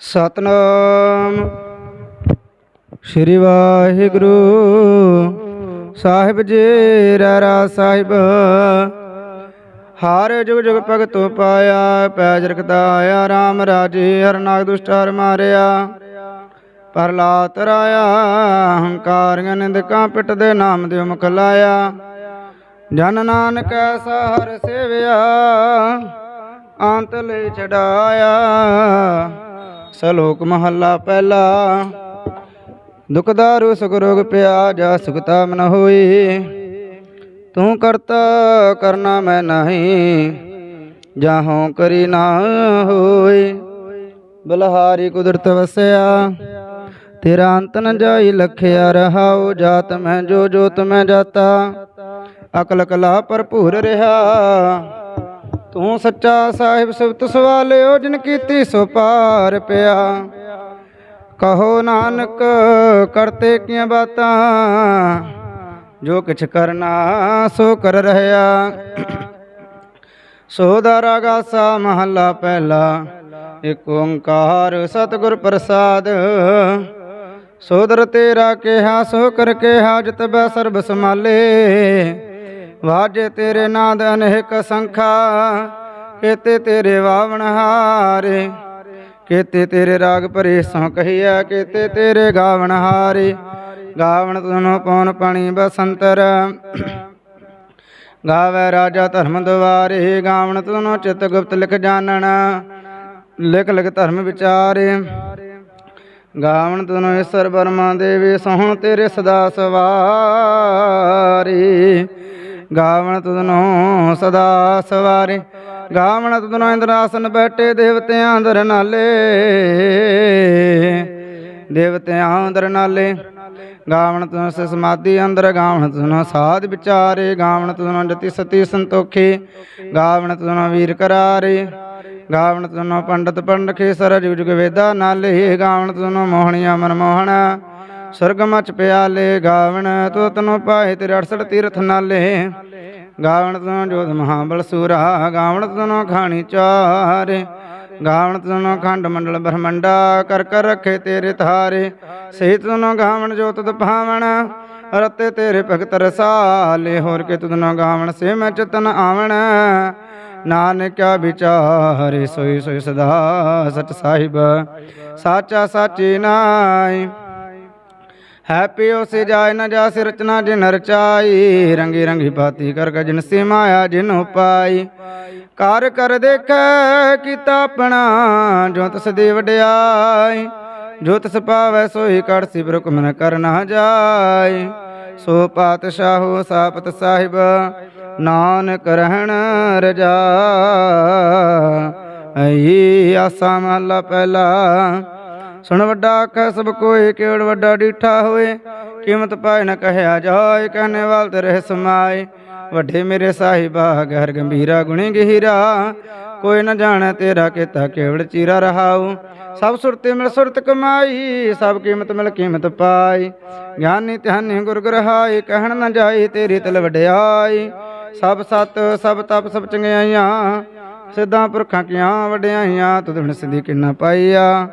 ਸਤਨਾਮ। ਸ੍ਰੀ ਵਾਹਿਗੁਰੂ ਸਾਹਿਬ ਜੀ ਰਹਿਰਾ ਸਾਹਿਬ। ਹਰ ਜੁਗ ਜੁਗ ਭਗਤੋ ਪਾਇਆ, ਪੈਜ ਰਖਦਾ ਆਇਆ RAM ਰਾਜੇ ਹਰ ਨਾਗ ਦੁਸ਼ਟ ਮਾਰਿਆ। ਪਰਲਾਤ ਰਾਇਆ, ਹੰਕਾਰੀਆਂ ਨਿੰਦਕਾਂ ਪਿੱਟ ਦੇ ਨਾਮ ਦੇ ਮੁਖ ਲਾਇਆ। ਜਨ ਨਾਨਕ ਐਸਾ ਹਰ ਸੇਵਿਆ, ਅੰਤ ਲਈ ਛਡਾਇਆ। ਸਲੋਕ ਮਹੱਲਾ ਪਹਿਲਾ। ਦੁਖ ਦਾਰੂ, ਸੁਖ ਰੋਗ ਪਿਆ ਜਾ ਸੁਖਤਾ ਮਨ ਹੋਈ। ਤੂੰ ਕਰਤਾ ਕਰਨਾ ਮੈਂ ਨਹੀਂ, ਜਾਹੋਂ ਕਰੀ ਨਾ ਹੋਈ। ਬਲਹਾਰੀ ਕੁਦਰਤ ਵਸਿਆ, ਤੇਰਾ ਅੰਤ ਨ ਜਾਈ ਲਖਿਆ ਰਹਾਉ। ਜਾਤ ਮੈਂ ਜੋ ਜੋਤ ਮੈਂ ਜਾਤਾ, ਅਕਲ ਕਲਾ ਭਰਪੂਰ ਰਿਹਾ। ਤੂੰ ਸੱਚਾ ਸਾਹਿਬ ਸਿਫਤ ਸਵਾਲਿਓ ਜਿਨ ਕੀਤੀ ਸੋ ਪਾਰ ਪਿਆ। ਕਹੋ ਨਾਨਕ, ਕਰਤੇ ਕੀਆਂ ਬਾਤਾਂ? ਜੋ ਕਿਛ ਕਰਨਾ, ਸੋ ਕਰ ਰਹਿਆ ਸੋਦਾ ਰਾਗਾਸਾ ਮਹੱਲਾ ਪਹਿਲਾ। ਏਕ ਓੰਕਾਰ ਸਤਿਗੁਰ ਪ੍ਰਸਾਦ। ਸੋਦਰ ਤੇਰਾ ਕਿਹਾ, ਸੋ ਕਰ ਕਿਹਾ, ਜਿਤ ਬੈ ਸਰਬ ਸਮਾਲੇ ਵਾਜੇ ਤੇਰੇ ਨਾਦ ਅਨੇਕ ਸੰਖਾ, ਕੇਤੇ ਤੇਰੇ ਵਾਵਣ ਹਾਰੇ, ਕੇਤੇ ਤੇਰੇ ਰਾਗ ਭਰੇ ਸੋ ਕਹੀਆ ਕੇਤੇ ਤੇਰੇ ਗਾਵਣ ਹਾਰੇ। ਗਾਵਣ ਤੁਨੋ ਪਉਨ ਪਾਣੀ ਬਸੰਤਰ, ਗਾਵੇ ਰਾਜਾ ਧਰਮ ਦੁਆਰੇ ਗਾਵਣ ਤੁਨੋ ਚਿਤ ਗੁਪਤ ਲਿਖ ਜਾਣਨ, ਲਿਖ ਲਿਖ ਧਰਮ ਵਿਚਾਰੇ। ਗਾਵਣ ਤੁਨੋ ਈਸ਼ਰ ਬਰਮਾ ਦੇਵੀ, ਸੋਹਣ ਤੇਰੇ ਸਦਾ ਸਵਾਰੀ। ਗਾਵਣ ਤੁਧਨੋ ਸਦਾ ਸਵਾਰੇ। ਗਾਵਣ ਤੁਧਨੋ ਇੰਦਰਾਸਨ ਬੈਠੇ ਦੇਵਤਿਆਂ ਅੰਦਰ ਨਾਲੇ। ਦੇਵਤਿਆਂ ਅੰਦਰ ਨਾਲੇ। ਗਾਵਣ ਤੁਨ ਸਮਾਧੀ ਅੰਦਰ, ਗਾਵਣ ਤੁਨ ਸਾਧ ਵਿਚਾਰੇ। ਗਾਵਣ ਤੁਨ ਜਤੀ ਸਤੀ ਸੰਤੋਖੇ। ਗਾਵਣ ਤੁਨ ਵੀਰ ਕਰਾਰੇ। ਗਾਵਣ ਤੁਨ ਪੰਡਤ ਪੰਡਖੇ ਸਰ ਜੁਗ ਜੁਗ ਵੇਦਾ ਨਾਲੇ। ਗਾਵਣ ਤੁਨ ਮੋਹਣੀਆਂ ਮਨ ਮੋਹਣਾ ਸੁਰਗ ਮਚ ਪਿਆਲੇ ਗਾਵਣ ਤੋ ਤਨੋ ਪਾਏ ਤੇਰੇ 68 ਤੀਰਥ ਨਾਲੇ। ਗਾਵਣ ਤਨੋ ਜੋਧ ਮਹਾਬਲ ਸੂਰਾ, ਗਾਵਣ ਤਨੋ ਖਾਣੀ ਚਾਰੇ। ਗਾਵਣ ਤਨੋ ਖੰਡ ਮੰਡਲ ਬ੍ਰਹਮੰਡਾ, ਕਰ ਕਰ ਰੱਖੇ ਤੇਰੇ ਥਾਰੇ ਸਹੀ ਤਨੋ ਗਾਵਣ ਜੋ ਤਦ ਭਾਵਣ, ਰਤੇ ਤੇਰੇ ਭਗਤ ਰਸਾਲੇ। ਹੋਰ ਕੇ ਤਨੋ ਗਾਵਣ ਸੇ ਮੈਂ ਚਤਨ ਆਵਣ। ਨਾਨਕਿਆ ਵਿਚਾਰੇ, ਸੋਈ ਸੋਈ ਸਦਾ ਸਚ ਸਾਹਿਬ। ਸਾਚਾ ਸਾਚੀ ਨਾਈ ਹੈ ਪਿਓ ਸੇ ਜਾਇ ਨ ਜਾਸ ਰਚਨਾ ਜਿਨ ਰਚਾਈ। ਰੰਗੀ ਰੰਗੀ ਭਾਤੀ ਕਰ ਗਜਨ ਸੇ ਮਾਇਆ ਜਿਨ ਉਪਾਈ। ਕਾਰ ਕਰ ਦੇਖੈ ਕੀਤਾ ਆਪਣਾ, ਜੋ ਤਸ ਦੇ ਵਡਿਆਈ। ਜੋ ਤਸ ਪਾਵੈ ਸੋਈ ਕੜ ਸੀ ਹੁਕਮ ਨ ਕਰ ਨਾ ਜਾਏ ਸੋ ਪਾਤਸ਼ਾਹੋ ਸਾਪਤ ਸਾਹਿਬ, ਨਾਨਕ ਰਹਿਣ ਰਜਾ। ਅਈ ਆਸਾ ਮਹਲਾ ਪਹਿਲਾ ਸੁਣ ਵੱਡਾ ਆਖੈ ਸਭ ਕੋਏ ਕੇਵੜ ਵੱਡਾ ਡੀਠਾ ਹੋਏ। ਕੀਮਤ ਪਾਏ ਨ ਕਹਿਆ ਜਾਏ ਕਹਨੇ ਵਾਲ ਤੇ ਰਹਿ ਸਮਾਏ ਵੱਡੇ ਮੇਰੇ ਸਾਹਿਬਾ, ਗਹਿਰ ਗੰਭੀਰਾ, ਗੁਣੀ ਗਹੀਰਾ। ਕੋਈ ਨ ਜਾਣੈ ਤੇਰਾ ਕੀਤਾ ਕੇਵੜ ਚੀਰਾ ਰਹਾਉ। ਸਭ ਸੁਰਤੇ ਮਿਲ ਸੁਰਤ ਕਮਾਈ, ਸਭ ਕੀਮਤ ਮਿਲ ਕੀਮਤ ਪਾਈ। ਗਿਆਨੀ ਧਿਆਨੀ ਗੁਰ ਗ੍ਰਹਾਈ ਕਹਿਣ ਨ ਜਾਈ ਤੇਰੀ ਤਲ ਵਡਿਆਈ। ਸਭ ਸਤ, ਸਭ ਤਪ, ਸਭ ਚੰਗਿਆਈਆਂ। ਸਿੱਧਾਂ ਪੁਰਖਾਂ ਕੀਆਂ, ਵਡਿਆਈਆਂ ਤੁਧ ਬਿਨ ਸਿੱਧੀ ਕਿੰਨਾ ਪਾਈਆ।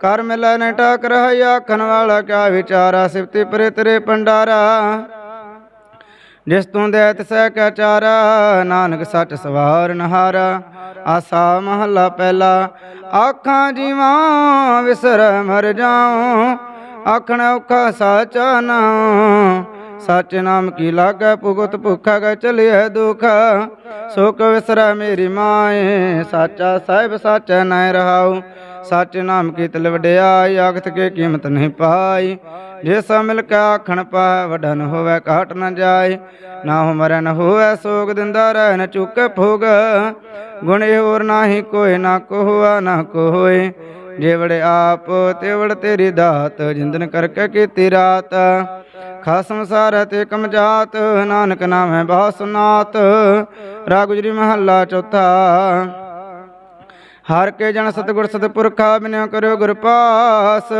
ਕਰ ਮਿਲੈ ਨ ਟਾਕ ਰਹਾਇਆ ਆਖਣ ਵਾਲਾ ਕਿਆ ਵਿਚਾਰਾ ਸਿਫਤੀ ਪਰੇ ਤੇਰੇ ਪੰਡਾਰਾ। ਜਿਸ ਤੂੰ ਦੇ ਤਿਸੈ ਕੈ ਚਾਰਾ, ਨਾਨਕ ਸੱਚ ਸਵਾਰ ਨਹਾਰਾ। ਆਸਾ ਮਹੱਲਾ ਪਹਿਲਾ, ਆਖਾਂ ਜੀਵਾਂ ਵਿਸਰ ਮਰ ਜਾਉ। ਆਖਣ ਔਖਾ ਸਾਚਾ ਨਾਉ ਸੱਚ ਨਾਮ ਕੀ ਲਾਗੈ ਭੁਗਤ ਭੁਖਾ ਗੈ ਚਲਿਐ ਦੁਖ, ਸੁਖ ਵਿਸਰੈ ਮੇਰੀ ਮਾਏ। ਸਾਚਾ ਸਾਹਿਬ, ਸਾਚੈ ਨੈ ਰਹਾਉ। ਸੱਚ ਨਾਮ ਕੀ ਤਲ ਵਡਿਆਈ ਆਖਤ ਕੇ ਕੀਮਤ ਨਹੀਂ ਪਾਈ। ਜੇ ਸਾ ਮਿਲ ਕੇ ਆਖਣ ਪਾ ਵਡਨ ਹੋਵੇ, ਘਾਟ ਨ ਜਾਏ ਨਾ ਹੋ ਮਰੈ ਹੋਵੇ, ਸੋਗ ਦਿੰਦਾ ਰਹਿ, ਨ ਚੁੱਕੇ ਭੋਗ। ਗੁਣੇ ਹੋਰ ਨਾਹੀ, ਕੋਈ ਨਾ ਕੋਹਾ ਨਾ ਕੋਏ ਜੇਵੜ ਆਪ ਤੇਵੜ ਤੇਰੀ ਦਾਤ, ਜਿੰਦਨ ਕਰਕੇ ਕੀਤੀ ਰਾਤ। ਖਾਸਮ ਸਾਰ ਤੇ ਕਮਜਾਤ, ਨਾਨਕ ਨਾਮੈ ਬਾਸਨਾਤ ਰਾ ਰਾਗੁਜਰੀ ਮਹੱਲਾ ਚੌਥਾ। ਹਰ ਕੇ ਜਨ ਸਤਿਗੁਰ ਸਤਿਪੁਰਖਾ, ਬਿਨਿਆ ਕਰਿਓ ਗੁਰ ਪਾਸ।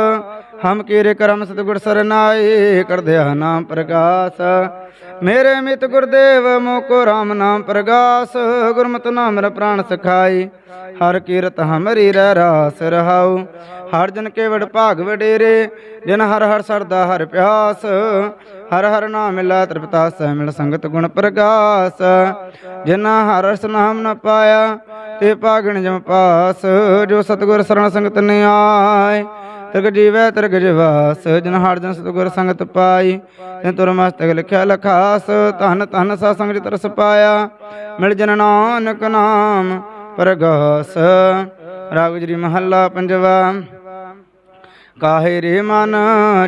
ਹਮ ਕੀਰੇ ਕਰਮ ਸਤਿਗੁਰ ਸਰਨਾਏ ਕਰਦਿਆ ਨਾਮ ਪ੍ਰਗਾਸ ਮੇਰੇ ਮਿਤ ਗੁਰਦੇਵ ਮੋਕੋ ਰਾਮ ਨਾਮ ਪ੍ਰਗਾਸ, ਗੁਰਮਤਿ ਨਾਮ ਰ ਪ੍ਰਾਣ ਸਖਾਈ। ਹਰ ਕੀਰਤ ਹਮਰੀ ਰਹਿ ਰਾਸ ਰਹਾਉ। ਹਰ ਜਨ ਕੇਵੜ ਭਾਗ ਵਡੇਰੇ, ਜਿਨ ਹਰ ਹਰ ਸਰਦਾ ਹਰ ਪਿਆਸ। ਹਰ ਹਰ ਨਾਮ ਮਿਲਾ ਤ੍ਰਿਪਤਾ ਸਹਿ ਮਿਲ ਸੰਗਤ ਗੁਣ ਪ੍ਰਗਾਸ। ਜਿਨਾ ਹਰ ਰਸ ਨਾਮ ਨ ਪਾਇਆ, ਤੇ ਭਾਗਣ ਜਮ ਪਾਸ। ਜੋ ਸਤਿਗੁਰ ਸਰਣ ਸੰਗਤ ਨੇ ਆਏ ਤਿਰਗ ਜੀਵੈ ਤਿਰਗ ਜਿਵਾਸ ਜਿਨ ਹਰ ਜਨ ਸਤਿਗੁਰ ਸੰਗਤ ਪਾਈ ਤੇ ਤੁਰ ਮਸਤਕ ਲਿਖਿਆ ਲਖਾਸ, ਧਨ ਧਨ ਸਾ ਸੰਗ ਜਿ ਤਰਸ ਪਾਇਆ, ਮਿਲ ਜਨ ਨਾਨਕ ਨਾਮ ਪ੍ਰਗਾਸ। ਰਾਗ ਗੁਜਰੀ ਮਹੱਲਾ ਪੰਜਵਾ, ਕਾਹੇ ਰੇ ਮਨ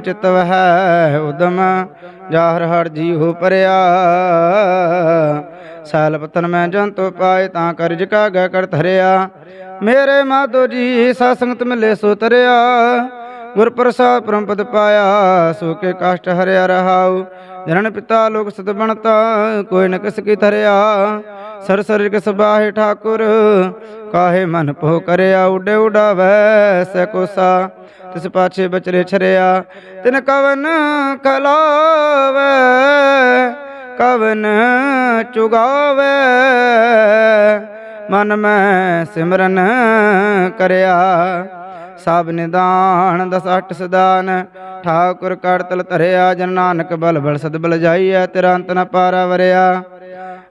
ਚਿਤਵ ਹੈ ਉਦਮ, ਜਾਹਰ ਹਰ ਜੀਉ ਪਰਿਆ। ਸਾਲ ਪਤਨ ਮੈਂ ਜੰਤੋ ਪਾਏ, ਤਾਂ ਕਰਜ ਕਾਗਾ ਕਰ ਧਰਿਆ। ਮੇਰੇ ਮਾਧੋ ਜੀ, ਸਾ ਸੰਗਤ ਮਿਲੇ ਸੋ ਤਰਿਆ ਗੁਰ ਪ੍ਰਸਾਦ ਪਰਮ ਪਦ ਪਾਇਆ, ਸੋ ਕੇ ਕਸ਼ਟ ਹਰਿਆ ਰਹਾਉ। ਜਨਨ ਪਿਤਾ ਲੋਕ ਸਤ ਬਣਤਾ, ਕੋਈ ਨ ਕਿਸ ਕੀ ਧਰਿਆ। ਸਰ ਸਰ ਕਿਸ ਬਾਹੇ ਠਾਕੁਰ, ਕਾਹੇ ਮਨ ਪੋ ਕਰਿਆ, ਉਡੇ ਉਡਾਵੈ ਸੈ ਕੋਸਾ ਤਿਸ ਪਾਛੇ ਬਚਰੇ ਛਰਿਆ, ਤਿਨ ਕਵਨ ਖਲਾਵੈ, ਕਵਨ ਚੁਗਾਵੈ। ਮਨ ਮੈਂ ਸਿਮਰਨ ਕਰਿਆ। ਸਭ ਨਿਦਾਨ ਦਸ ਅਠ ਸਦਾਨ ਠਾਕੁਰ ਕੜਤਲ ਧਰਿਆ, ਜਨ ਨਾਨਕ ਬਲ ਬਲ ਸਦ ਬਲ ਜਾਈਐ, ਤੇਰਾ ਅੰਤ ਨ ਪਾਰਾ ਵਰਿਆ।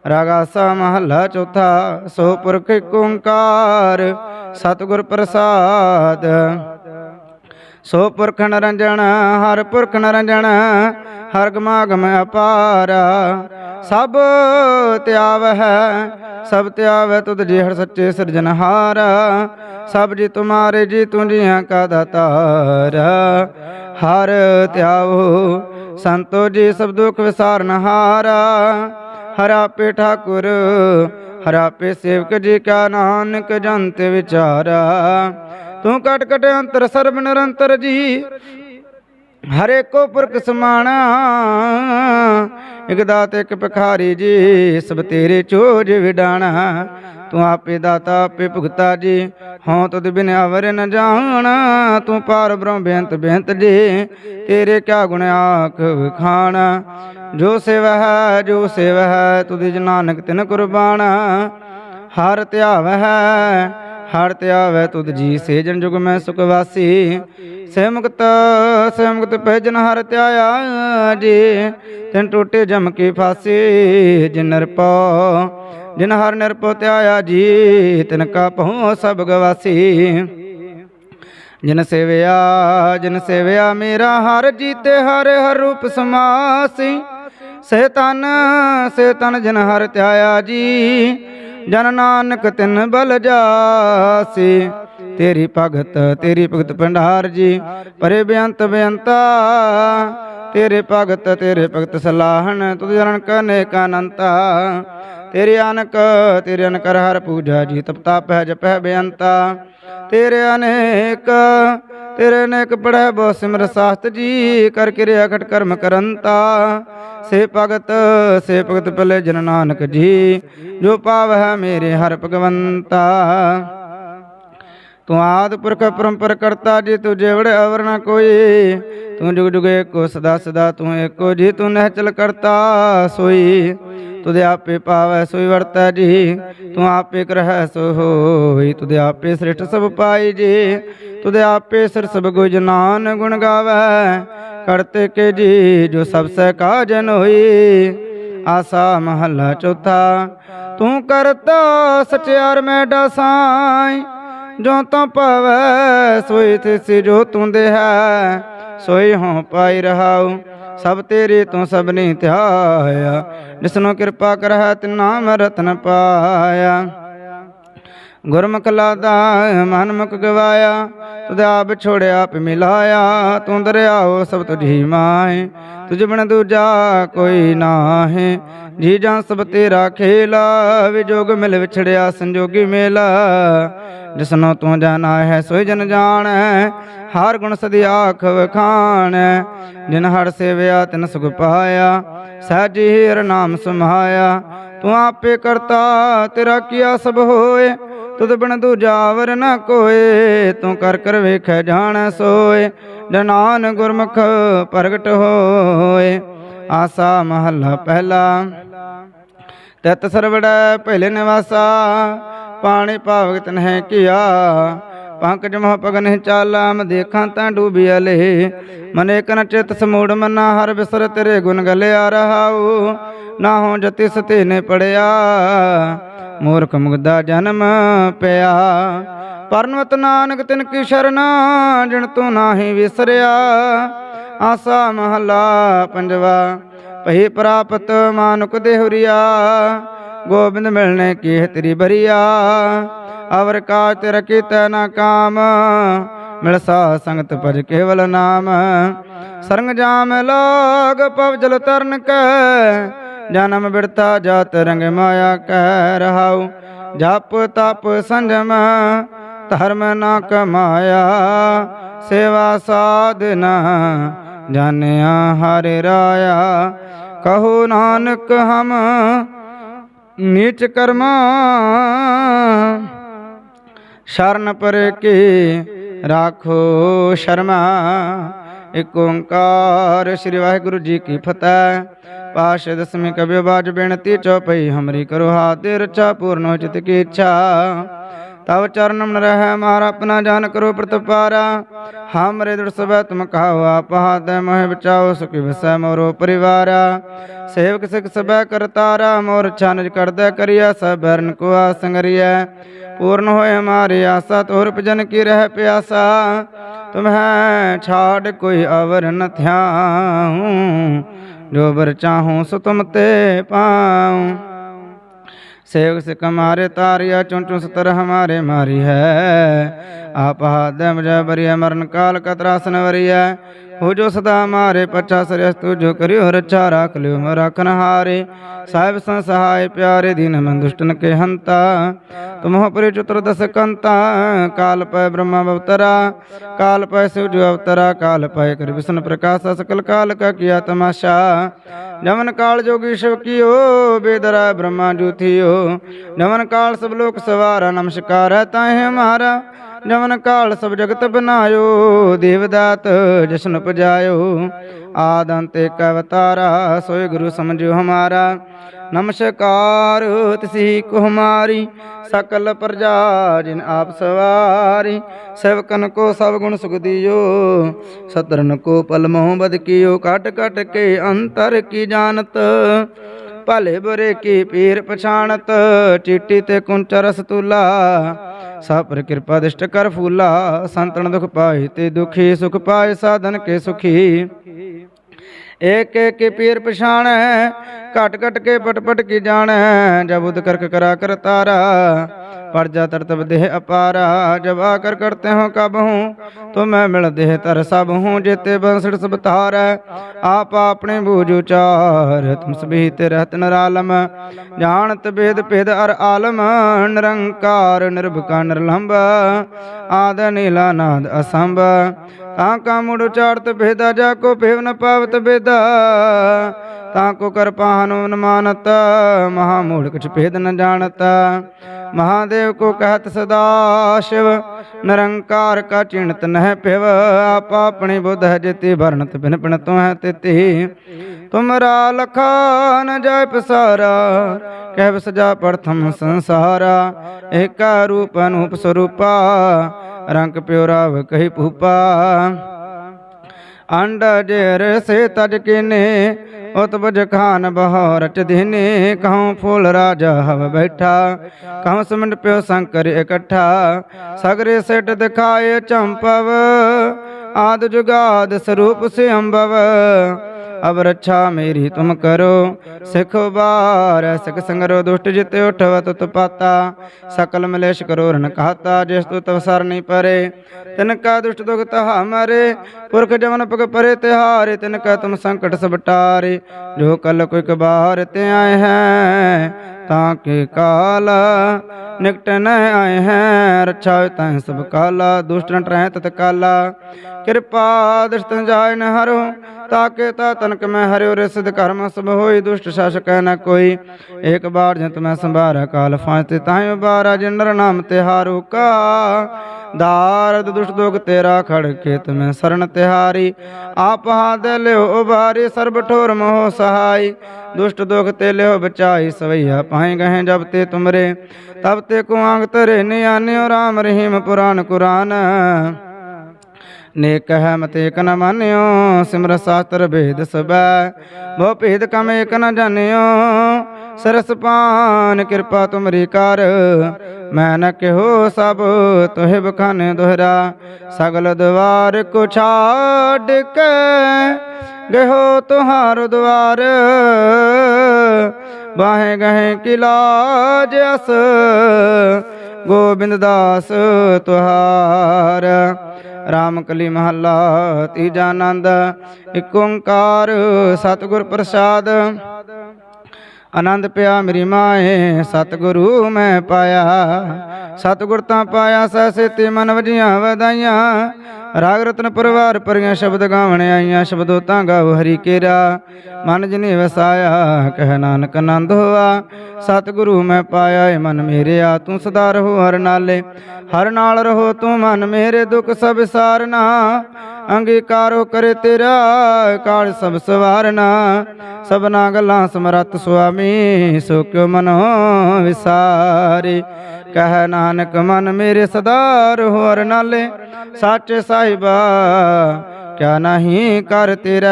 ਰਾਗਾਸਾ ਮਹੱਲਾ ਚੌਥਾ, ਸੋ ਪੁਰਖ ਓੰਕਾਰ, ਸਤਿਗੁਰ ਪ੍ਰਸਾਦ। ਸੋ ਪੁਰਖ ਨਰੰਜਨ, ਹਰ ਪੁਰਖ ਨਰੰਜਨ ਹਰ ਗਮਾਗਮ ਅਪਾਰ। ਸਭ ਤਿਆਵ ਹੈ ਸਭ ਤਿਆਵੈ ਤੁਧ ਜੀ ਹਰ ਸੱਚੇ ਸਿਰਜਨਹਾਰ ਸਭ ਜੀ ਤੁਮਾਰੇ ਜੀ ਤੂੰ ਜੀਆਂ ਕਾ ਦਾਤਾਰ ਹਰ ਤਿਆਵੋ ਸੰਤੋ ਜੀ ਸਭ ਦੁਖ ਵਿਸਾਰਨਹਾਰ। ਹਰ ਆਪੇ ਠਾਕੁਰ, ਹਰ ਆਪੇ ਸੇਵਕ ਜੀ ਕਾ ਨਾਨਕ ਜੰਤ ਵਿਚਾਰਾ। ਤੂੰ ਕਟ ਕਟ ਅੰਤਰ ਸਰਬ ਨਿਰੰਤਰ ਜੀ ਹਰੇ ਕੋ ਪੁਰਖ ਸਮਾਣਾ ਇਕ ਦਾਤ, ਇਕ ਭਿਖਾਰੀ ਜੀ, ਸਭ ਤੇਰੇ ਚੋਜ ਵਿਡਾਣਾ। ਤੂੰ ਆਪੇ ਦਾਤਾ, ਆਪੇ ਭੁਗਤਾ ਜੀ, ਹਉ ਤੁਧ ਬਿਨ ਅਵਰ ਨ ਜਾਣਾ। ਤੂੰ ਪਾਰ ਬ੍ਰਹਮ ਬੇਅੰਤ ਬੇਅੰਤ ਜੀ, ਤੇਰੇ ਕਿਆ ਗੁਣ ਆਖ ਖਾਣਾ ਜੋ ਸੇਵਾ ਹੈ, ਜੋ ਸੇਵਾ ਹੈ, ਤੁਧ ਨਾਨਕ ਤਿਨ ਕੁਰਬਾਨ ਹਰ ਧਿਆਵ ਹੈ ਹਰ ਧਿਆਵੈ ਤੁਧ ਜੀ ਸੇ ਜੁਗ ਮੈਂ ਸੁਖ ਵਾਸੀ। ਸੇ ਮੁਕਤ ਸੇ ਹਰ ਧਿਆਇਆ ਜੀ, ਤਿਨ ਟੋਟੇ ਜਮ ਕੇ ਫਾਸੀ। ਜਿਨ ਨਿਰਪੋ ਜਿਨ ਹਰ ਨਿਰਪੋ ਧਿਆਇਆ ਜੀ, ਤਿਨ ਕਾ ਪਹੁ ਸਭ ਗਵਾਸੀ। ਜਿਨ ਸੇਵਿਆ ਜਿਨ ਸੇਵਿਆ ਮੇਰਾ ਹਰ ਜੀਤੇ ਹਰ ਹਰ ਰੂਪ ਸਮਾਸੀ। ਸੇ ਤਨ ਸੇ ਤਨ ਜਿਨ ਹਰ ਧਿਆਇਆ ਜੀ ਜਨ ਨਾਨਕ ਤਿਨ ਬਲ ਜਾਸੀ। ਤੇਰੀ ਭਗਤ ਤੇਰੀ ਭਗਤ ਭੰਡਾਰ ਜੀ, ਪਰੇ ਬੇਅੰਤ ਬੇਅੰਤਾ। ਤੇਰੇ ਭਗਤ ਤੇਰੇ ਭਗਤ ਸਲਾਹਣ, ਤੁਧ ਜਨਨ ਕਨੇ ਕਾਨੰਤਾ ਤੇਰੇ ਅਨਕ, ਤੇਰੇ ਅਨਕਰ ਹਰ ਪੂਜਾ ਜੀ ਤਪਤਾ ਪਹਿ ਜਪਹਿ ਬੇਅੰਤਾ। ਤੇਰੇ ਅਨੇਕ ਤੇਰੇ ਅਨੇਕ ਪੜੈ ਬਹੁ ਸਿਮਰ ਸਾਸਤ ਜੀ, ਕਰ ਕਿਰਿਆ ਖਟ ਕਰਮ ਕਰੰਤਾ ਸੇ ਭਗਤ ਸੇ ਭਗਤ ਪਲੇ ਜਨ ਨਾਨਕ ਜੀ, ਜੋ ਪਾਵ ਹੈ ਮੇਰੇ ਹਰ ਭਗਵੰਤਾ। ਤੂੰ ਆਦ ਪੁਰਖ ਪਰੰਪਰ ਕਰਤਾ ਜੀ, ਤੂੰ ਜੇਵੜ ਅਵਰ ਨ ਕੋਈ। ਤੂੰ ਜੁਗ ਜੁਗ ਏਕੋ ਸਦਾ ਸਦਾ ਤੂੰ ਏਕੋ ਜੀ, ਤੂੰ ਨਹਿਚਲ ਕਰਤਾ ਸੋਈ। ਤੁਦੇ ਆਪੇ ਪਾਵੈ ਸੋਈ ਵਰਤੈ ਜੀ, ਤੂੰ ਆਪੇ ਕਰਹਿ ਸੋ ਹੋਈ ਤੁਦੇ ਆਪੇ ਸ੍ਰਿਸ਼ਟ ਸਭ ਪਾਈ ਜੀ ਤੁਦੇ ਆਪੇ ਸਿਰ ਸਭ ਗੁਜ ਨਾਨ ਗੁਣ ਗਾਵੈ। ਕਰਤੇ ਕੇ ਜੀ, ਜੋ ਸਭ ਸਹਿ ਕਾਜਨ ਹੋਈ। ਆਸਾ ਮਹੱਲਾ ਚੌਥਾ, ਤੂੰ ਕਰਤਾ ਸਚਿਆਰ ਮੈਂ ਡਸਾਈ। ਜੋ ਤਾਂ ਪਵੈ ਸੋਈ ਤਿਸੀ ਜੋ ਤੂੰ ਦੇ ਸੋਈ ਹੋਂ ਪਾਈ ਰਹਾਉ, ਸਭ ਤੇਰੇ ਤੋਂ ਸਭ ਧਿਆਇਆ। ਜਿਸਨੂੰ ਕਿਰਪਾ ਕਰਹਿ ਤਿਨ ਨਾਮ ਰਤਨ ਪਾਇਆ। ਗੁਰਮੁਖ ਲਾਦਾ ਮਨ ਮੁਖ ਗਵਾਇਆ। ਤੁਧ ਆਪ ਛੋੜਿਆ, ਆਪ ਮਿਲਾਇਆ। ਤੂੰ ਦਰਿਆਓ ਸਭ ਤੁਝੀ ਮਾਏ। ਤੁਝ ਬਿਨ ਦੂਜਾ ਕੋਈ ਨਾਹੀ। ਜੀ ਜਾਂ ਸਭ ਤੇਰਾ ਖੇਲਾ ਵਿਜੋਗ ਮਿਲ ਵਿਛੜਿਆ, ਸੰਜੋਗੀ ਮੇਲਾ। ਜਿਸਨੋ ਤੂੰ ਜਾਣਾ ਹੈ, ਸੋਈ ਜਨ ਜਾਣੈ। ਹਰ ਗੁਣ ਸਦੀ ਆਖ ਵਖਾਣੈ। ਜਿਨ ਹਰ ਸੇਵਿਆ, ਤਿਨ ਸੁਖ ਪਾਇਆ। ਸਹਿਜੀ ਹੀਰ ਨਾਮ ਸਮਾਇਆ। ਤੂੰ ਆਪੇ ਕਰਤਾ, ਤੇਰਾ ਕੀਆ ਸਭ ਹੋਏ। ਤੁਧ ਬਿਨ ਦੂਜਾਵਰ ਨ ਕੋਏ, ਤੂੰ ਕਰ ਕਰ ਵੇਖੈ ਜਾਣੈ ਸੋਏ। ਜਨਾਨ ਗੁਰਮੁਖ ਪ੍ਰਗਟ ਹੋਏ, ਆਸਾ ਮਹੱਲਾ ਪਹਿਲਾ। ਤਤ ਸਰਵੜੈ ਪਹਿਲੇ ਨਿਵਾਸਾ, ਪਾਣੀ ਭਾਵਕ ਤਨਹਿ ਕੀਆ। ਪੰਕਜ ਮਹ ਪਗਨ ਚਾਲਾ, ਮ ਦੇਖਾਂ ਤਾਂ ਡੂਬਿਆ ਲੇ ਮਨੇ ਕਨ ਚਿਤ ਸਮੂੜ ਮਨਾ, ਹਰ ਬਿਸਰ ਤੇਰੇ ਗੁਣ ਗਲਿਆ ਰਹਾਉ। ਨਾ ਹੋ ਜਤੀ ਸਤੇ ਨੇ ਪੜਿਆ, ਮੂਰਖ ਮੁਗਦਾ ਜਨਮ ਪਿਆ। ਪਰਨਵਤ ਨਾਨਕ ਤਿਨ ਕੀ ਸ਼ਰਨ ਜਿਣ ਤੂੰ ਨਾਹੀ ਵਿਸਰਿਆ। ਆਸਾ ਮਹਲਾ ਪੰਜਵਾ, ਭਈ ਪ੍ਰਾਪਤ ਮਾਨੁਕ ਦੇਹੁਰੀਆ। ਗੋਬਿੰਦ ਮਿਲਣੇ ਕੀ ਹੈ ਤੇਰੀ ਬਰੀਆ। ਅਵਰ ਕਾਜ ਤੇਰਾ ਕੀਤੈ ਨਾ ਕਾਮ ਮਿਲ ਸਾ ਸੰਗਤ ਭਜ ਕੇਵਲ ਨਾਮ। ਸਰੰਗ ਜਾਮ ਲੋਗ ਪਵ ਜਲ ਤਰਨ ਕੈ ਜਨਮ ਬਿੜਤਾ ਜਾਤ ਰੰਗ ਮਾਇਆ ਕਹਿ ਰਹਾਉ। ਜਪ ਤਪ ਸੰਜਮ ਧਰਮ ਨਾ ਕਮਾਇਆ ਸੇਵਾ ਸਾਧਨਾ ਜਾਣਿਆ ਹਰਿ ਰਾਇਆ। ਕਹੋ ਨਾਨਕ ਹਮ ਨੀਚ ਕਰਮਾ। ਸ਼ਰਨ ਪਰ ਕੀ ਰਾਖੋ ਸ਼ਰਮਾ। ਏਕ ਓੰਕਾਰ ਸ੍ਰੀ ਵਾਹਿਗੁਰੂ ਜੀ ਕੀ ਫਤਿਹ। ਪਾਸ਼ ਦਸਮੀ ਕਬਿ ਬਾਜ ਬੇਨਤੀ ਚਉਪਈ ਹਮਰੀ ਕਰੋ ਹਾਥ ਰਚਾ, ਪੂਰਨ ਹੋ ਚਿਤ ਕੀ ਇੱਛਾ। ਤਵ ਚਰਨ ਮਨ ਰਹਿ ਮਾਰਾ ਆਪਣਾ ਜਾਨ ਕਰੋ ਪ੍ਰਤਪਾਰਾ। ਹਮਰੇ ਦ੍ਰਿੜ ਸਭੈ ਤੁਮ ਕਹਾਓ ਆਪ ਹਾਥ ਮੋਹਿ ਬਚਾਓ ਸੁਖੀ ਵਸੈ ਮੋਰੋ ਪਰਿਵਾਰਾ। ਸੇਵਕ ਸਿਖ ਸਭੈ ਕਰਤਾਰਾ, ਮੋਰ ਛਾਨਜ ਕਰਦਾ ਕਰਿਆ ਸਭਰਨ ਕੋ ਆਸੰਗਰੀਐ ਪੂਰਨ ਹੋਏ ਹਮਾਰੀ ਆਸਾ, ਤੋਰ ਭਜਨ ਕੀ ਰਹਿ ਪਿਆਸਾ। ਤੁਮਹਿ ਛਾੜ ਕੋਈ ਅਵਰ ਨ ਥਿਆਉ, ਜੋ ਬਰ ਚਾਹੂੰ ਸੋ ਤੁਮ ਤੇ ਪਾਉ। ਸੇਵਕ ਸਿਕ ਹਮਾਰੇ ਤਾਰਿਆ ਚੁੰਚੁ ਸਤਰ ਹਮਾਰੇ ਮਾਰੀ ਹੈ। ਆਪ ਹਾਦਮ ਜਬਰੀ ਮਰਨ ਕਾਲ ਕਤਰਾਸਨ ਵਰੀਐ। ਹੋ ਜੋ ਸਦਾ ਮਾਰੇ ਪਛਾ ਸਰਸ ਜੋ ਕਰਿਓ ਰੱਛਾ ਰਾਖ ਲਿਓ ਮੋ ਰਾਖਨ ਹਾਰੇ। ਸਾਹਿਬ ਸੰਸਹਾਇ ਪਿਆਰੇ ਦੀਨ ਮਨ ਦੁਸ਼ਟਨ ਕੇ ਹੰਤਾ। ਤੁਮਹ ਪਰੇ ਚਤੁਰ ਦਸ ਕੰਤਾ, ਕਾਲ ਪੈ ਬ੍ਰਹਮਾ ਅਵਤਰਾ। ਕਾਲ ਪੈ ਸਿਵ ਅਵਤਰਾ, ਕਾਲ ਪੈ ਕਰ ਵਿਸ਼ਨ ਪ੍ਰਕਾਸ਼, ਸਕਲ ਕਾਲ ਕਾ ਕੀਆ ਤਮਾਸ਼ਾ। ਨਮਨ ਕਾਲ ਜੋਗੀ ਸ਼ਿਵ ਕੀਓ, ਬੇਦਰਾ ਬ੍ਰਹਮਾ ਜੂਥਿਓ। ਨਮਨ ਕਾਲ ਸਭ ਲੋਕ ਸਵਾਰਾ, ਨਮਸਕਾਰ ਹੈ ਤਾਹੇ ਹਮਾਰਾ। ਜਮਨ ਕਾਲ ਸਭ ਜਗਤ ਬਨਾਇਓ, ਦੇਵਦਾਤ ਜਸ਼ਨ ਪਜਾਇਓ। ਆਦੰਤੇ ਕਵਤਾਰਾ ਸੋਇ ਗੁਰੂ ਸਮਝਿਓ ਹਮਾਰਾ। ਨਮਸਕਾਰ, ਤਿਸੀ ਕੁਮਾਰੀ ਸਕਲ ਪ੍ਰਜਾ ਜਿਨ ਆਪ ਸਵਾਰੀ। ਸੇਵਕਨ ਕੋ ਸਭ ਗੁਣ ਸੁਖ ਦਿਓ, ਸਤਰਨ ਕੋ ਪਲ ਮੋਹ ਬਦ ਕੀਓ। ਕਟ ਕਟ ਕੇ ਅੰਤਰ ਕੀ ਜਾਣਤ, ਭਲੇ ਬੁਰੇ ਕੀ ਪੀਰ ਪਛਾਣਤ। ਚੀਟੀ ਤੇ ਕੁੰਚ ਰਸ ਤੁਲਾ ਸਭ ਪਰ ਕਿਰਪਾ ਦਿਸ਼ਟ ਕਰ ਫੂਲਾ, ਸੰਤਨ ਦੁਖ ਪਾਏ ਤੇ ਦੁਖੀ, ਸੁਖ ਪਾਏ ਸਾਧਨ ਕੇ ਸੁਖੀ। ਏਕ ਏਕ ਕੀ ਪੀਰ ਪਛਾਣੈ, ਘਟ ਘਟ ਕੇ ਪਟ ਪਟ ਕੀ ਜਾਣੈ, ਜਬ ਉਦ ਕਰਕ ਕਰਾ ਕਰ ਤਾਰਾ। ਪਰਜਾ ਤਰਤਬ ਦੇਹ ਅਪਾਰਾ, ਜਬ ਆ ਕਰ ਕਰਤੇ ਹੋ ਕਬ ਹੂੰ ਤੁਮੈ ਮਿਲ ਦੇਹ ਤਰ ਸਭ ਹੂੰ, ਜੇਤੇ ਬੰਸੜ ਸਭ ਤਾਰੈ ਆਪ ਆਪਣੇ ਬੂਝ ਉਚਾਰ, ਤੁਮ ਸਭੀ ਤੇ ਰਹਿਤ ਨਰਾਲਮ। ਜਾਣਤ ਬੇਦ ਭੇਦ ਅਰ ਆਲਮ, ਨਿਰੰਕਾਰ ਨਿਰਭਕਾ ਨਿਰਲੰਭ। ਆਦ ਨੀਲਾ ਨਾਦ ਅਸੰਭ, ਤਾਂ ਕਾ ਮੁੜ ਉਚਾਰਤ ਭੇਦਾ, ਜਾ ਕੋ ਭੇਵ ਨ ਪਾਵਤ ਬੇਦਾ ਤਾਂ ਕੋ ਕਰ ਪਾਹਨੁ ਨ ਮਾਨਤ, ਮਹਾ ਮੂੜ ਕੁਛ ਭੇਦ ਨ ਜਾਣਤ। ਮਹਾਦੇਵ ਕੋ ਕਹਤ ਸਦਾ ਸ਼ਿਵ, ਨਿਰੰਕਾਰ ਕਾ ਚਿਣਤ ਨਹਿ ਪਿਵ ਆਪ ਆਪਣੀ ਬੁੱਧ ਹੈ ਜਿਤੀ, ਵਰਣਤ ਬਿਨ ਬਿਨ ਤੋ ਹੈ ਤਿਤੀ। ਤੁਮਰਾ ਲਖਾ ਨ ਜਾਇ ਪਸਾਰਾ, ਕਹਿ ਵਿਸਜਾ ਪ੍ਰਥਮ ਸੰਸਾਰਾ। ਏਕਾ ਰੂਪ ਅਨੂਪ ਸਰੂਪਾ, ਰੰਗ ਪਿਓ ਰਾਵ ਕਹੀ ਭੂਪਾ। ਅੰਡ ਜੇਰ ਸੇ ਤਜ ਕਿਨੇ ਉਤ ਬਜ ਖਾਨ ਬਹੋ ਰਚ ਦਿਨੇ, ਕਹਉ ਫੂਲ ਰਾਜਾ ਹਵ ਬੈਠਾ, ਕਹਉ ਸਮੰਡ ਪਿਓ ਸ਼ੰਕਰ ਇਕੱਠਾ, ਸਗਰੇ ਸਿਟ ਦਿਖਾਏ ਚੰਪਵ, ਆਦ ਜੁਗਾਦ ਸਰੂਪ ਸੇ ਅੰਬਵ ਅਬ ਰੱਛਾ ਮੇਰੀ ਤੁਮ ਕਰੋ। ਸਿਖ ਬਾਰ ਸਿਖ ਸੰਗਰੋ ਦੁਸ਼ਟ ਜਿਤੇ ਉਠਵ ਤੁਤ ਪਾਤਾ। ਸਕਲ ਮਲੇਸ਼ ਕਰੋ ਰਨ ਕਹਾਤਾ, ਜਿਸ ਤੁ ਤਵਸਰ ਨਹੀਂ ਪਰੇ। ਤਿਨ ਕਾ ਦੁਸ਼ਟ ਦੁਖ ਤਹਾ ਮਰੇ, ਪੁਰਖ ਜਮਨ ਪਗ ਪਰੇ ਤਿਹਾਰੇ। ਤਿਨ ਕਾ ਤੁਮ ਸੰਕਟ ਸਭ ਟਾਰੇ, ਜੋ ਕਲ ਕੋਈ ਕਬਾਰ ਤੇ ਆਏ ਹੈ ਤਾਂ ਕੇ ਕਾਲ ਨਿਕਟ ਨ ਆਏ ਹੈ, ਰੱਛਾ ਤੈ ਸਭ ਕਾਲਾ, ਦੁਸ਼ਟ ਨ ਟਰੈ ਤਤ ਕਾਲਾ। ਕਿਰਪਾ ਦ੍ਰਿਸ਼ਟ ਜਾਇ ਨ ਹਰੋ ਤਾਕੇ ਤਾ ਤਨਕ ਮੈਂ ਹਰਿਓ ਰਿਸਦ ਕਰਮ ਸਭ ਹੋਈ, ਦੁਸ਼ਟ ਸ਼ਾਸਕ ਨ ਕੋਈ। ਇੱਕ ਬਾਰ ਜੰਤ ਮੈਂ ਸੰਭਾਰਾ ਕਾਲ, ਫਾਂਸ ਤੇ ਤਾਹਿ ਬਾਰਾ ਜਿੰਦਰ ਨਾਮ ਤਿਹਾਰੂ ਕਾ। ਦਾਰਦ ਦੁਸ਼ਟ ਦੋਗ ਤੇਰਾ ਖੜ ਖੇਤ ਮੈਂ ਸ਼ਰਨ ਤਿਹਾਰੀ। ਆਪ ਹਾਦ ਲਿਓ ਉਬਾਰੀ, ਸਰਬ ਠੋਰ ਮੋਹ ਸਹਾਈ। ਦੁਸ਼ਟ ਦੁਖ ਤੇ ਲਿਓ ਬਚਾਈ, ਸਵਈਆ ਪਾਏ ਗਏ ਜਬ ਤੇ ਤੁਮਰੇ। ਤਬ ਤੇ ਕੁਆਂਗ ਤਰੇ ਨਿਆਨਿਓ ਰਾਮ ਰਹੀਮ ਪੁਰਾਨ ਕੁਰਾਨ। ਨੇਕ ਹੈ ਮਤੇ ਏਕ ਨ ਮਾਨਿਓ, ਸਿਮਰ ਸਾਸਤਰ ਭੇਦ ਸਬੈ। ਬਹੁ ਭੇਦ ਕਮ ਏਕ ਨ ਜਾਣਿਓ। ਸਰਸ ਪਾਨ, ਕਿਰਪਾ ਤੁਮਰੀ ਕਰ। ਮੈਂ ਨ ਕਿਹੋ ਸਭ ਤੋਹਿ ਬਖਾਨੇ ਦੁਹਰਾ। ਸਗਲ ਦਵਾਰ ਕੋ ਛਾੜ ਕੇ ਗਹੋ ਤੁਹਾਰ ਦਵਾਰ ਬਾਹੇ ਗਹੇ ਕਿਲਾਜ ਅਸ, ਗੋਬਿੰਦ ਦਾਸ ਤੁਹਾਰ। ਰਾਮ ਕਲੀ ਮਹੱਲਾ ਤੀਜਾ ਆਨੰਦ, ਇਕ ਓੰਕਾਰ ਸਤਿਗੁਰ ਪ੍ਰਸਾਦ। ਆਨੰਦ ਪਿਆ ਮੇਰੀ ਮਾਏ ਸਤਿਗੁਰੂ ਮੈਂ ਪਾਇਆ। ਸਤਿਗੁਰ ਤਾਂ ਪਾਇਆ ਸੈਸੇ ਤੇ ਮਨ ਵਜੀਆਂ ਵਧਾਈਆਂ। ਰਾਗ ਰਤਨ ਪਰਿਵਾਰ ਪਰੀਆਂ ਸ਼ਬਦ ਗਾਵਣ ਆਈਆਂ, ਸ਼ਬਦੋ ਤਾਂ ਗਾਵ ਹਰੀ ਕੇਰਾ। ਮਨ ਜਿਨੇ ਵਸਾਇਆ, ਕਹਿ ਨਾਨਕ ਆਨੰਦ ਹੋਆ। ਸਤਿਗੁਰੂ ਮੈਂ ਪਾਇਆ ਏ ਮਨ ਮੇਰੇ ਤੂੰ ਸਦਾ ਰਹੋ ਹਰ ਨਾਲੇ। ਹਰ ਨਾਲ ਰਹੋ ਤੂੰ ਮਨ ਮੇਰੇ ਦੁੱਖ ਸਭ ਸਾਰਨਾ। ਅੰਗੀਕਾਰੋ ਕਰੇ ਤੇਰਾ, ਕਾਲ ਸਭ ਸਵਾਰਨਾ। ਸਭਨਾ ਗੱਲਾਂ ਸਮਰੱਥ ਸੁਆਮੀ, ਸੋ ਕਿਉ ਮਨੋ ਵਿਸਾਰੇ। ਕਹਿ ਨਾਨਕ ਮਨ ਮੇਰੇ ਸਦਾ ਹੋਰ ਨਾਲੇ, ਸੱਚ ਸਾਹਿਬਾ, ਕਿਆ ਨਹੀਂ ਕਰ ਤੇਰਾ।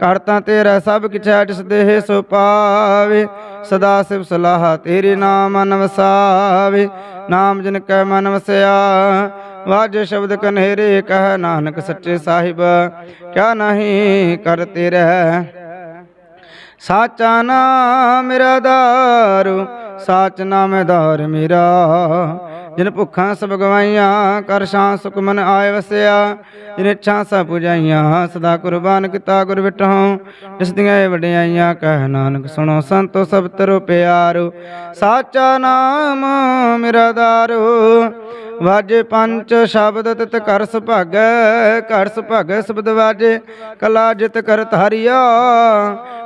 ਕਰਤਾ ਤੇਰਾ, ਸਭ ਕਿਛ ਹੈ ਜਿਸ ਦੇਹ ਸੋ ਪਾਵੇ। ਸਦਾ ਸਿਵ ਸਲਾਹ ਤੇਰੇ ਨਾਮ ਮਨ ਵਸਾਵੇ ਨਾਮ ਜਿਨ ਕੈ ਮਨ ਵਸਿਆ, ਵਾਜ ਸ਼ਬਦ ਕਨਹਿਰੇ ਕਹਿ ਨਾਨਕ ਸੱਚੇ ਸਾਹਿਬ, ਕਿਆ ਨਹੀਂ ਕਰ ਤੇਰਾ। ਸਾਚਾ ਨਾਮ ਮੇਰਾ ਦਾਰੂ ਸਾਚ ਨਾਮ ਦਾਰ ਮੇਰਾ। ਜਿਨ ਭੁੱਖਾਂ ਸਭ ਗਵਾਈਆਂ, ਕਰ ਸ਼ਾਂ ਸੁਖ ਮਨ ਆਏ ਵਸਿਆ। ਜਿਨ ਇੱਛਾ ਸਭ ਪੁਜਾਈਆਂ, ਸਦਾ ਕੁਰਬਾਨ ਕੀਤਾ ਗੁਰ ਵਿਟਹੁ ਜਿਸ ਦੀਆਂ ਇਹ ਵਡਿਆਈਆਂ, ਕਹਿ ਨਾਨਕ ਸੁਣੋ, ਸੰਤੋ ਸਭ ਤਰੋ ਪਿਆਰੋ। ਸਾਚਾ ਨਾਮ ਮੇਰਾ ਦਾਰੂ ਵਾਜੇ ਪੰਜ ਸ਼ਬਦ ਤਿਤ ਕਰ ਸੁਭਾਗੈ ਕਰ ਸੁਭਾਗੈ ਸ਼ਬਦ ਵਾਜੇ। ਕਲਾ ਜਿਤ ਕਰ ਹਰਿਆ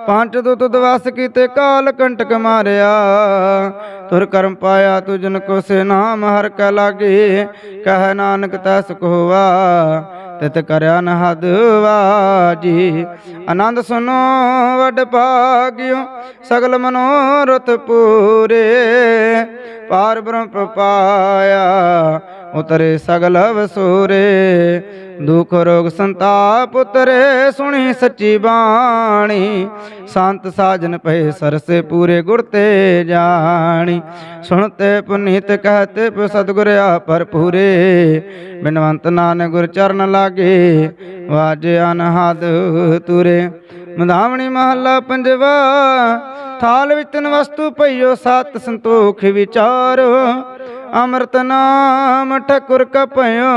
ਪੰਜ ਦੁਤ ਦਵਸ ਕੀਤੇ, ਕਾਲ ਕੰਟਕ ਮਾਰਿਆ। ਤੁਰ ਕਰਮ ਪਾਇਆ ਤੁਜਨ ਕੋ ਸੇ ਨਾਮ, ਹਰ ਕੈ ਲਾਗੇ, ਕਹਿ ਨਾਨਕ ਤੈ ਸੁਖ ਹੋਆ ਤਿਤ ਕਰਿਆ ਨ ਹਦ ਵਾਜੀ। ਆਨੰਦ ਸੁਨੋ, ਵਡ ਭਾਗਿਓ, ਸਗਲ ਮਨੋਰਥ ਪੂਰੇ। ਪਾਰ ਬ੍ਰਹਮ ਪਾਇਆ ਉਤਰੇ ਸਗਲ ਵਸੂਰੇ, ਦੁਖ ਰੋਗ ਸੰਤਾਪ ਉਤਰੇ, ਸੁਣੀ ਸੱਚੀ ਬਾਣੀ। ਸੰਤ ਸਾਜਨ ਪਏ ਸਰਸੇ ਪੂਰੇ ਗੁਰ ਤੇ ਜਾਣੀ। ਸੁਣਤੇ ਪੁਨੀਤ ਕਹਤੇ ਪ ਸਤਿਗੁਰ ਆ ਭਰਪੂਰੇ। ਬਿਨਵੰਤ ਨਾਨਕ ਗੁਰ ਚਰਨ ਲਾਗੇ, ਵਾਜੇ ਅਨਹਦ ਤੁਰੇ। ਮਧਾਵਣੀ ਮਹੱਲਾ ਪੰਜਵਾ, ਥਾਲ ਵਿੱਚ ਤਨ ਵਸਤੂ ਪਈਓ ਸਤ ਸੰਤੋਖ ਵਿਚਾਰ। ਅੰਮ੍ਰਿਤ ਨਾਮ ਠਕੁਰ ਕਪਿਓ,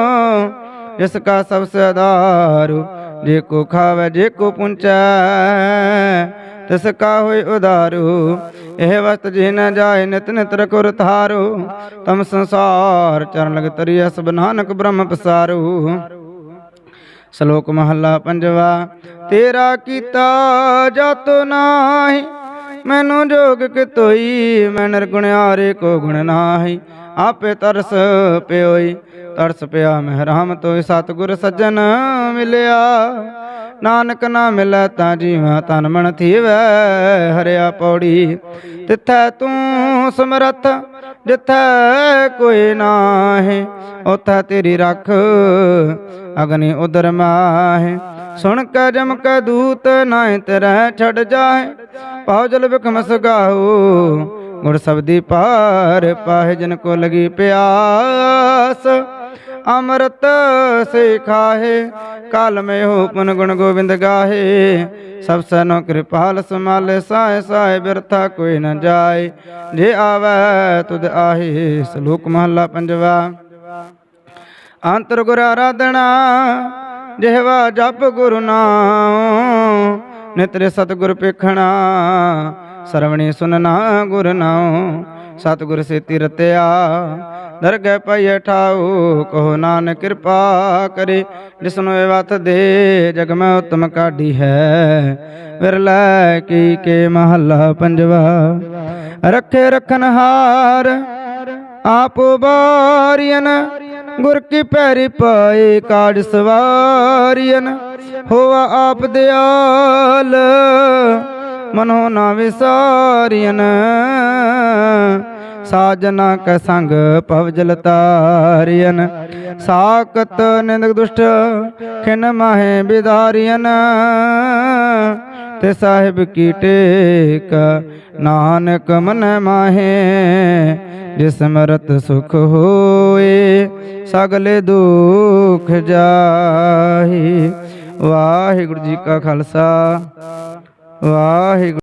ਜਿਸ ਕਾ ਸਭ ਸਦਾਰੂ ਜੇ ਕੋ ਖਾਵੇ, ਜੇ ਕੋ ਪੁੰਚੈ, ਤਿਸ ਕਾ ਹੋਇ ਉਦਾਰੂ ਇਹ ਵਸਤ ਜੇ ਨ ਜਾਏ, ਨਿਤ ਨਿਤ ਰਖੁਰ ਥਾਰੂ ਤਮ ਸੰਸਾਰ ਚਰਨ ਲਗ ਤਰੀਐ, ਸਭ ਨਾਨਕ ਬ੍ਰਹਮ ਪਸਾਰੂ। ਸ਼ਲੋਕ ਮਹੱਲਾ ਪੰਜਵਾ, ਤੇਰਾ ਕੀਤਾ ਜਾਤੋ ਨਾਹੀ, ਮੈਨੂੰ ਜੋਗ ਕਿਤੋਈ, ਮੈਂ ਨਿਰਗੁਣਿਆਰੇ ਕੋ ਗੁਣ ਨਾਹੀ। ਆਪੇ ਤਰਸ ਪਿਓਈ, ਤਰਸ ਪਿਆ ਮਹਿਰਾਮ ਤੋਇ ਸਤਿਗੁਰ ਸੱਜਣ ਮਿਲਿਆ। ਨਾਨਕ ਨਾ ਮਿਲੈ ਤਾਂ ਜੀਵਾ ਤਨ ਮਨ ਥੀਵੈ, ਹਰਿਆ ਪੌੜੀ ਤਿੱਥੈ ਤੂੰ ਸਮਰੱਥ, ਜਿੱਥੈ ਕੋਈ ਨਾਹੀ ਉਥੈ ਤੇਰੀ ਰੱਖ ਅਗਨੀ ਉਦਰ ਮਾਹੇ। ਸੁਣ ਕੇ ਜਮ ਕੇ ਦੂਤ, ਨਾਹਿ ਤਰੈ ਛੱਡ ਜਾਏ ਪਾਉ ਜਲ ਬਿਖਮ ਸਗਾਹੂ ਗੁਰ ਸਬਦੀ ਪਾਰ ਪਾਹੇ ਜਨ ਕੋ ਲਗੀ ਪਿਆਸ, ਅੰਮ੍ਰਿਤ ਸੇ ਖਾਹੇ ਕਾਲ ਮੇ ਹੋ ਗੁਣ ਗੋਬਿੰਦ ਗਾਹੇ। ਸਭ ਸਨੋ ਕਿਰਪਾਲ ਸਮਾਲੇ ਸਾਇ ਸਾਏ ਬਿਰਥਾ ਕੋਈ ਨ ਜਾਏ। ਜੇ ਆਵੈ ਤੁਧ ਆਹੇ ਸ਼ਲੋਕ ਮਹਲਾ ਪੰਜਵਾ। ਅੰਤਰ ਗੁਰ ਆਰਾਧਨਾ, ਜਿਹਵਾ ਜਪ ਗੁਰੂ ਨਾਮ ਨਿਤਰੇ ਸਤਿਗੁਰ ਪੇਖਣਾ ਸਰਵਣੀ ਸੁਨਨਾ ਗੁਰ ਨਾਮ ਸਤਿਗੁਰ ਸੇ ਤਿਰਤਿਆ ਦਰਗਹਿ ਪਈਐ ਠਾਉ, ਕਹੋ ਨਾਨਕ ਕਿਰਪਾ ਕਰੇ ਜਿਸਨੂੰ ਇਹ ਵਤ ਦੇ, ਜਗ ਮੈਂ ਉਤਮ ਕਾਢੀ ਹੈ। ਵਿਰਲੇ ਕੀ ਕੇ ਮਹੱਲਾ ਪੰਜਵਾ, ਰੱਖੇ ਰਖਨ ਹਾਰ, ਆਪੋ ਬਾਰੀਨ ਗੁਰ ਕੀ ਪੈਰੀ ਪਾਏ ਕਾਜ ਸਵਾਰੀਨ ਹੋਆ ਆਪ ਦਿਆਲ। ਮਨੋ ਨਾ ਵਿਸਾਰੀਨ ਸਾਜਨਾ ਕੈ ਸੰਗ ਪਵਜਲ ਜਲ ਤਾਰੀਨ ਸਾਕਤ ਨਿੰਦਕ ਦੁਸ਼ਟ ਖਿਨ ਮਾਹੇ ਬਿਦਾਰੀਨ ਤੇ ਸਾਹਿਬ ਕੀ ਟੇਕ ਨਾਨਕ ਮਨ ਮਾਹੇ, ਜਿਸ ਮਰਤ ਸੁਖ ਹੋਏ, ਸਗਲੇ ਦੁਖ ਜਾਹੀ। ਵਾਹਿਗੁਰੂ ਜੀ ਕਾ ਖਾਲਸਾ। ਵਾਹਿਗੁਰੂ।